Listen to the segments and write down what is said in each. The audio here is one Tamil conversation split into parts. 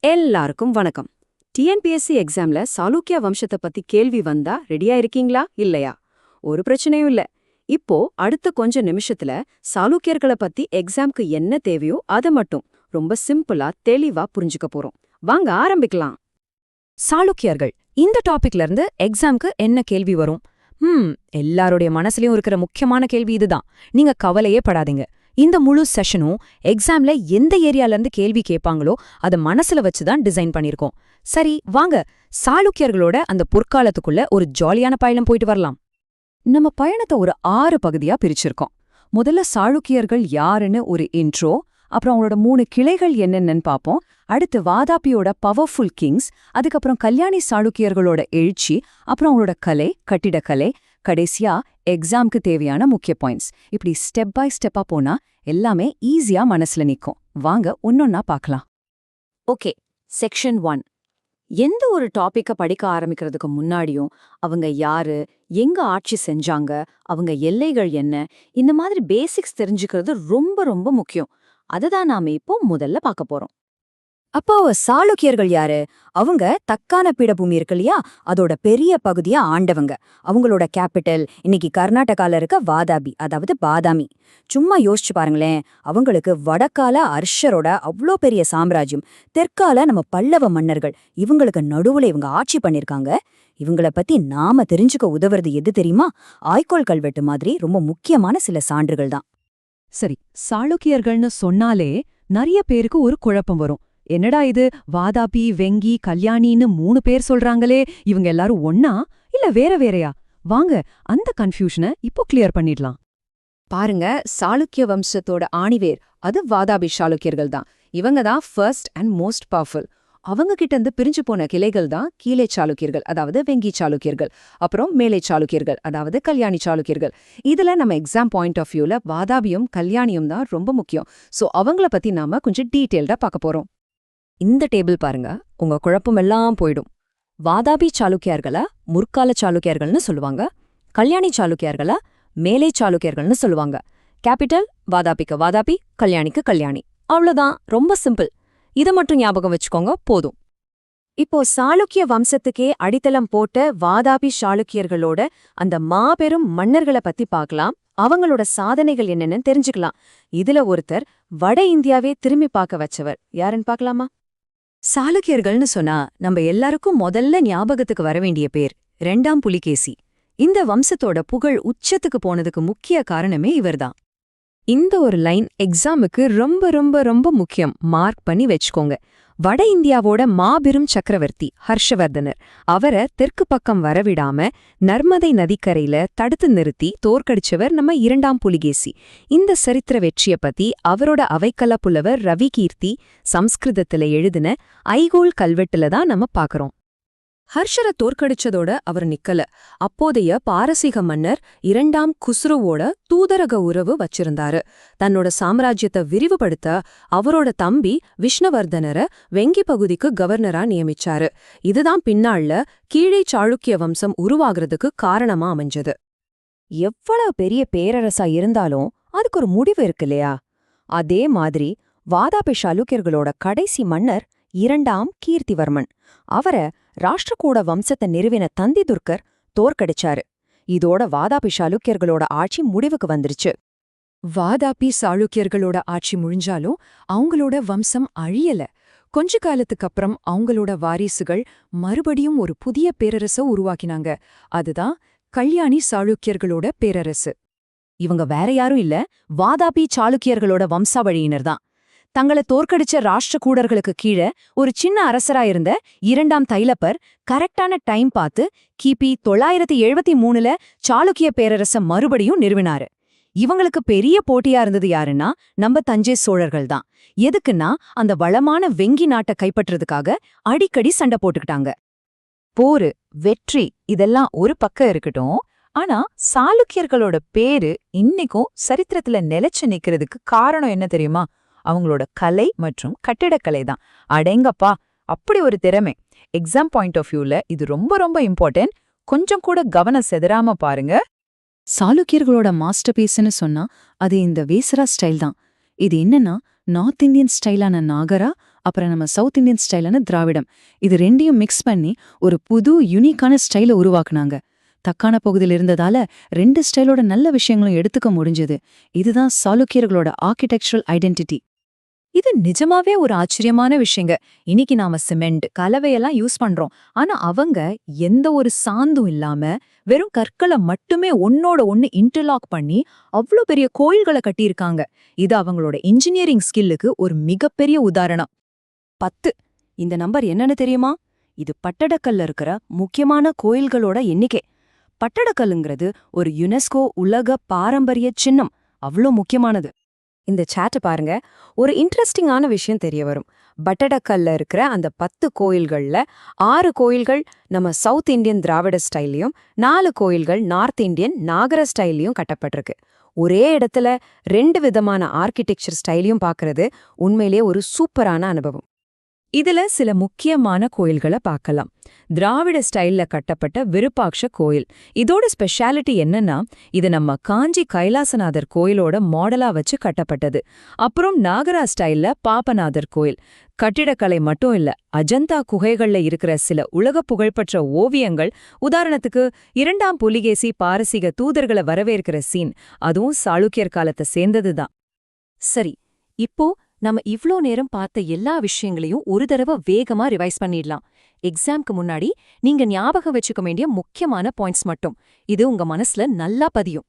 எல்லாருக்கும் வணக்கம். டிஎன்பிஎஸ்சி எக்ஸாம்ல சாளுக்கியா வம்சத்தை பத்தி கேள்வி வந்தா ரெடியா இருக்கீங்களா? இல்லையா? ஒரு பிரச்சனையும் இல்ல. இப்போ அடுத்த கொஞ்ச நிமிஷத்துல சாளுக்கியர்களை பத்தி எக்ஸாம்க்கு என்ன தேவையோ அத மட்டும் ரொம்ப சிம்பிளா தெளிவா புரிஞ்சுக்க போறோம். வாங்க ஆரம்பிக்கலாம். சாளுக்கியர்கள் இந்த டாபிக்ல இருந்து எக்ஸாம்க்கு என்ன கேள்வி வரும்? ம் எல்லாருடைய மனசுலயும் இருக்கிற முக்கியமான கேள்வி இதுதான். நீங்க கவலையே படாதீங்க. இந்த முழு செஷனும் எக்ஸாம்ல எந்த ஏரியால இருந்து கேள்வி கேட்பாங்களோ அத மனசுல வச்சு தான் டிசைன் பண்ணிருக்கோம் சரி வாங்க. சாளுக்கியர்களோட அந்த பொற்காலத்துக்குள்ள ஒரு ஜாலியான பயணம் போயிட்டு வரலாம். நம்ம பயணத்தை ஒரு ஆறு பகுதியா பிரிச்சிருக்கோம். முதல்ல சாளுக்கியர்கள் யாருன்னு ஒரு இன்ட்ரோ அப்புறம் அவங்களோட மூணு கிளைகள் என்னென்னு பார்ப்போம். அடுத்து வாதாபியோட பவர்ஃபுல் கிங்ஸ் அதுக்கப்புறம் கல்யாணி சாளுக்கியர்களோட எழுச்சி அப்புறம் அவங்களோட கலை கட்டிடக்கலை கடைசியா எக்ஸாம்க்கு தேவையான முக்கிய பாயிண்ட்ஸ் இப்படி ஸ்டெப் பை ஸ்டெப்பா போனா எல்லாமே ஈஸியா மனசுல நிக்கும். வாங்க ஒன்னொன்னா பார்க்கலாம். ஓகே செக்ஷன் ஒன் எந்த ஒரு டாபிக்க படிக்க ஆரம்பிக்கிறதுக்கு முன்னாடியும் அவங்க யாரு எங்க ஆட்சி செஞ்சாங்க அவங்க எல்லைகள் என்ன இந்த மாதிரி பேசிக்ஸ் தெரிஞ்சுக்கிறது ரொம்ப ரொம்ப முக்கியம். அதுதான் நாம இப்போ முதல்ல பார்க்க போறோம். அப்போ சாளுக்கியர்கள் யாரு? அவங்க தக்கான பீடபூமி இருக்கு இல்லையா? அதோட பெரிய பகுதியா ஆண்டவங்க. அவங்களோட கேபிட்டல் இன்னைக்கு கர்நாடகால இருக்க வாதாபி அதாவது பாதாமி. சும்மா யோசிச்சு பாருங்களேன் அவங்களுக்கு வடக்கால அர்ஷரோட அவ்ளோ பெரிய சாம்ராஜ்யம் தெற்கால நம்ம பல்லவ மன்னர்கள் இவங்களுக்கு நடுவுல இவங்க ஆட்சி பண்ணிருக்காங்க. இவங்கள பத்தி நாம தெரிஞ்சுக்க உதவுறது எது தெரியுமா? ஆய்கோல் கல்வெட்டு மாதிரி ரொம்ப முக்கியமான சில சான்றுகள் தான். சரி சாளுக்கியர்கள்னு சொன்னாலே நிறைய பேருக்கு ஒரு குழப்பம் வரும். என்னடா இது? வாதாபி வெங்கி கல்யாணின்னு மூணு பேர் சொல்றாங்களே. இவங்க எல்லாரும் ஒன்னா இல்ல வேற வேறயா? வாங்க அந்த கன்ஃபியூஷனை இப்போ கிளியர் பண்ணிடலாம். பாருங்க சாளுக்கிய வம்சத்தோட ஆணிவேர். அது வாதாபி சாளுக்கியர்கள் தான். இவங்க தான் ஃபர்ஸ்ட் அண்ட் மோஸ்ட் பவர்ஃபுல் அவங்க கிட்ட இருந்து பிரிஞ்சு போன கிளைகள் தான் கீழே சாளுக்கியர்கள் அதாவது வெங்கி சாளுக்கியர்கள். அப்புறம் மேலை சாளுக்கியர்கள் அதாவது கல்யாணி சாளுக்கியர்கள். இதுல நம்ம எக்ஸாம் பாயிண்ட் ஆஃப் வியூல வாதாபியும் கல்யாணியும் தான் ரொம்ப முக்கியம். சோ அவங்கள பத்தி நாம கொஞ்சம் டீட்டெயில்டா பார்க்க போறோம். இந்த டேபிள் பாருங்க. உங்க குழப்பமெல்லாம் போயிடும். வாதாபி சாளுக்கியார்களா முற்கால சாளுக்கியர்கள்னு சொல்லுவாங்க. கல்யாணி சாளுக்கியார்களா மேலே சாளுக்கியர்கள்னு சொல்லுவாங்க. கேபிட்டல் வாதாபிக்கு வாதாபி கல்யாணிக்கு கல்யாணி. அவ்வளோதான் ரொம்ப சிம்பிள். இத மட்டும் ஞாபகம் வச்சுக்கோங்க. போதும். இப்போ சாளுக்கிய வம்சத்துக்கே அடித்தளம் போட்ட வாதாபி சாளுக்கியர்களோட அந்த மாபெரும் மன்னர்களை பத்தி பார்க்கலாம். அவங்களோட சாதனைகள் என்னன்னு தெரிஞ்சுக்கலாம். இதுல ஒருத்தர் வட இந்தியாவே திரும்பி பார்க்க வச்சவர். யாருன்னு பார்க்கலாமா? சாளுக்கியர்கள்னு சொன்னா நம்ம எல்லாருக்கும் முதல்ல ஞாபகத்துக்கு வர வேண்டிய பேர் ரெண்டாம் புலிகேசி. இந்த வம்சத்தோட புகழ் உச்சத்துக்கு போனதுக்கு முக்கிய காரணமே இவர்தான். இந்த ஒரு லைன் எக்ஸாமுக்கு ரொம்ப ரொம்ப ரொம்ப முக்கியம். மார்க் பண்ணி வச்சுக்கோங்க. வட இந்தியாவோட மாபெரும் சக்கரவர்த்தி ஹர்ஷவர்தனர். அவரை தெற்கு பக்கம் வரவிடாம நர்மதை நதிக்கரையில தடுத்து நிறுத்தி தோற்கடிச்சவர் நம்ம இரண்டாம் புலிகேசி. இந்த சரித்திர வெற்றிய பத்தி அவரோட அவைக்கல புலவர் ரவி கீர்த்தி சம்ஸ்கிருதத்துல எழுதின ஐகோல் கல்வெட்டுல தான் நம்ம பாக்குறோம். ஹர்ஷரை தோற்கடிச்சதோட அவர் நிக்கல. அப்போதைய பாரசீக மன்னர் இரண்டாம் குஸ்ருவோட தூதரக உறவு வச்சிருந்தாரு. தன்னோட சாம்ராஜ்யத்தை விரிவுபடுத்த அவரோட தம்பி விஷ்ணவர்தனரை வெங்கி பகுதிக்கு கவர்னரா நியமிச்சாரு. இதுதான் பின்னாள்ல கீழே சாளுக்கிய வம்சம் உருவாகிறதுக்கு காரணமா அமைஞ்சது. எவ்வளவு பெரிய பேரரசா இருந்தாலும் அதுக்கு ஒரு முடிவு இருக்கு இல்லையா? அதே மாதிரி வாதாபி சாளுக்கியர்களோட கடைசி மன்னர் இரண்டாம் கீர்த்திவர்மன். அவரை ராஷ்டிரகூட வம்சத்தை நிறுவின தந்தி துர்க்கர் தோற்கடிச்சாரு. இதோட வாதாபி சாளுக்கியர்களோட ஆட்சி முடிவுக்கு வந்துருச்சு. வாதாபி சாளுக்கியர்களோட ஆட்சி முடிஞ்சாலும் அவங்களோட வம்சம் அழியல. கொஞ்ச காலத்துக்கு அப்புறம் அவங்களோட வாரிசுகள் மறுபடியும் ஒரு புதிய பேரரச உருவாக்கினாங்க. அதுதான் கல்யாணி சாளுக்கியர்களோட பேரரசு. இவங்க வேற யாரும் இல்ல வாதாபி சாளுக்கியர்களோட வம்சாவழியினர் தான். தங்கள தோற்கடிச்ச ராஷ்டிரகூடர்களுக்கு கீழே ஒரு சின்ன அரசரா இருந்த இரண்டாம் தைலப்பர் கரெக்டான டைம் பார்த்து கிபி தொள்ளாயிரத்தி எழுபத்தி மூணுல சாளுக்கிய பேரரச மறுபடியும் நிறுவினாரு. இவங்களுக்கு பெரிய போட்டியா இருந்தது யாருன்னா நம்ம தஞ்சை சோழர்கள் தான் எதுக்குன்னா அந்த வளமான வெங்கி நாட்டை கைப்பற்றதுக்காக அடிக்கடி சண்டை போட்டுக்கிட்டாங்க. போரு வெற்றி இதெல்லாம் ஒரு பக்கம் இருக்கட்டும். ஆனா சாளுக்கியர்களோட பேரு இன்னைக்கும் சரித்திரத்துல நிலைச்சு நிக்கிறதுக்கு காரணம் என்ன தெரியுமா? அவங்களோட கலை மற்றும் கட்டிடக்கலை தான். அடேங்கப்பா அப்படி ஒரு திறமை. எக்ஸாம் பாயிண்ட் ஆஃப் வியூல இது ரொம்ப ரொம்ப இம்பார்ட்டன்ட் கொஞ்சம் கூட கவனம் செதறாம பாருங்க. சாளுக்கியர்களோட மாஸ்டர் பீஸ்ன்னு சொன்னா அது இந்த வேசரா ஸ்டைல் தான். இது என்னன்னா நார்த் இந்தியன் ஸ்டைலான நாகரா அப்புறம் நம்ம சவுத் இந்தியன் ஸ்டைலான திராவிடம். இது ரெண்டையும் மிக்ஸ் பண்ணி ஒரு புது யுனிக்கான ஸ்டைலை உருவாக்குனாங்க. தக்கான பகுதியில் இருந்ததால ரெண்டு ஸ்டைலோட நல்ல விஷயங்களும் எடுத்துக்க முடிஞ்சது. இதுதான் சாளுக்கியர்களோட ஆர்கிடெக்சரல் ஐடென்டிட்டி இது நிஜமாவே ஒரு ஆச்சரியமான விஷயங்க. இன்னைக்கு நாம சிமெண்ட் கலவையெல்லாம் யூஸ் பண்றோம். ஆனா அவங்க எந்த ஒரு சாந்தும் இல்லாம வெறும் கற்களை மட்டுமே ஒன்னோட ஒன்னு இன்டர்லாக் பண்ணி அவ்ளோ பெரிய கோயில்களை கட்டியிருக்காங்க. இது அவங்களோட இன்ஜினியரிங் ஸ்கில்லுக்கு ஒரு மிகப்பெரிய உதாரணம். பத்து. இந்த நம்பர் என்னன்னு தெரியுமா? இது பட்டடக்கல்ல இருக்கிற முக்கியமான கோயில்களோட எண்ணிக்கை. பட்டடக்கல்லுங்கிறது ஒரு யுனெஸ்கோ உலக பாரம்பரிய சின்னம். அவ்ளோ முக்கியமானது. இந்த சேட்டை பாருங்க. ஒரு இன்ட்ரெஸ்டிங்கான விஷயம் தெரிய வரும். பட்டடக்கல்ல இருக்கிற அந்த பத்து கோயில்கள்ல ஆறு கோயில்கள் நம்ம சவுத் இந்தியன் திராவிட ஸ்டைலையும் நாலு கோயில்கள் நார்த் இந்தியன் நாகர ஸ்டைலையும் கட்டப்பட்டிருக்கு. ஒரே இடத்துல ரெண்டு விதமான ஆர்கிடெக்சர் ஸ்டைலையும் பார்க்கறது உண்மையிலேயே ஒரு சூப்பரான அனுபவம். இதுல சில முக்கியமான கோயில்களை பார்க்கலாம் திராவிட ஸ்டைல்ல கட்டப்பட்ட விருப்பாட்ச கோயில். இதோட ஸ்பெஷாலிட்டி என்னன்னா இது நம்ம காஞ்சி கைலாசநாதர் கோயிலோட மாடலா வச்சு கட்டப்பட்டது. அப்புறம் நாகரா ஸ்டைல்ல பாப்பநாதர் கோயில். கட்டிடக்கலை மட்டும் இல்ல அஜந்தா குகைகள்ல இருக்கிற சில உலக புகழ்பெற்ற ஓவியங்கள். உதாரணத்துக்கு இரண்டாம் புலிகேசி பாரசீக தூதர்களை வரவேற்கிற சீன் அதுவும் சாளுக்கியர் காலத்தை சேர்ந்ததுதான். சரி இப்போ நம்ம இவ்ளோ நேரம் பார்த்த எல்லா விஷயங்களையும் ஒரு தடவை வேகமா ரிவைஸ் பண்ணிடலாம். எக்ஸாம்க்கு முன்னாடி நீங்க ஞாபகம் வச்சுக்க வேண்டிய முக்கியமான பாயிண்ட்ஸ் மட்டும். இது உங்க மனசுல நல்லா பதியும்.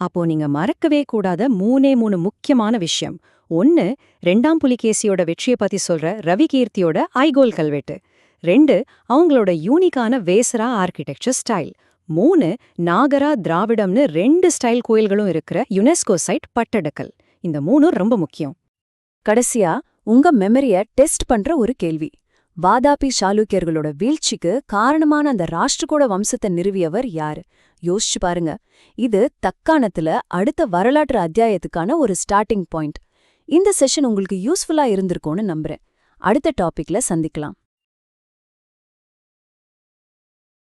அப்போ நீங்க மறக்கவே கூடாத மூணே மூணு முக்கியமான விஷயம். ஒன்னு ரெண்டாம் புலிகேசியோட வெற்றியை பத்தி சொல்ற ரவிகீர்த்தியோட ஐகோல் கல்வெட்டு. ரெண்டு அவங்களோட யூனிக்கான வேசரா ஆர்கிடெக்சர் ஸ்டைல் மூணு நாகரா திராவிடம்னு ரெண்டு ஸ்டைல் கோயில்களும் இருக்கிற யுனெஸ்கோ சைட் பட்டடக்கல். இந்த மூணும் ரொம்ப முக்கியம். கடைசியா உங்க மெமரிய டெஸ்ட் பண்ற ஒரு கேள்வி. வாதாபி சாளுக்கியர்களோட வீழ்ச்சிக்கு காரணமான அந்த ராஷ்டிரகூட வம்சத்தை நிறுவியவர் யாரு? யோசிச்சு பாருங்க. இது தக்காணத்துல அடுத்த வரலாற்று அத்தியாயத்துக்கான ஒரு ஸ்டார்டிங் பாயிண்ட் இந்த செஷன் உங்களுக்கு யூஸ்ஃபுல்லா இருந்திருக்கும்னு நம்புறேன். அடுத்த டாபிக்ல சந்திக்கலாம்.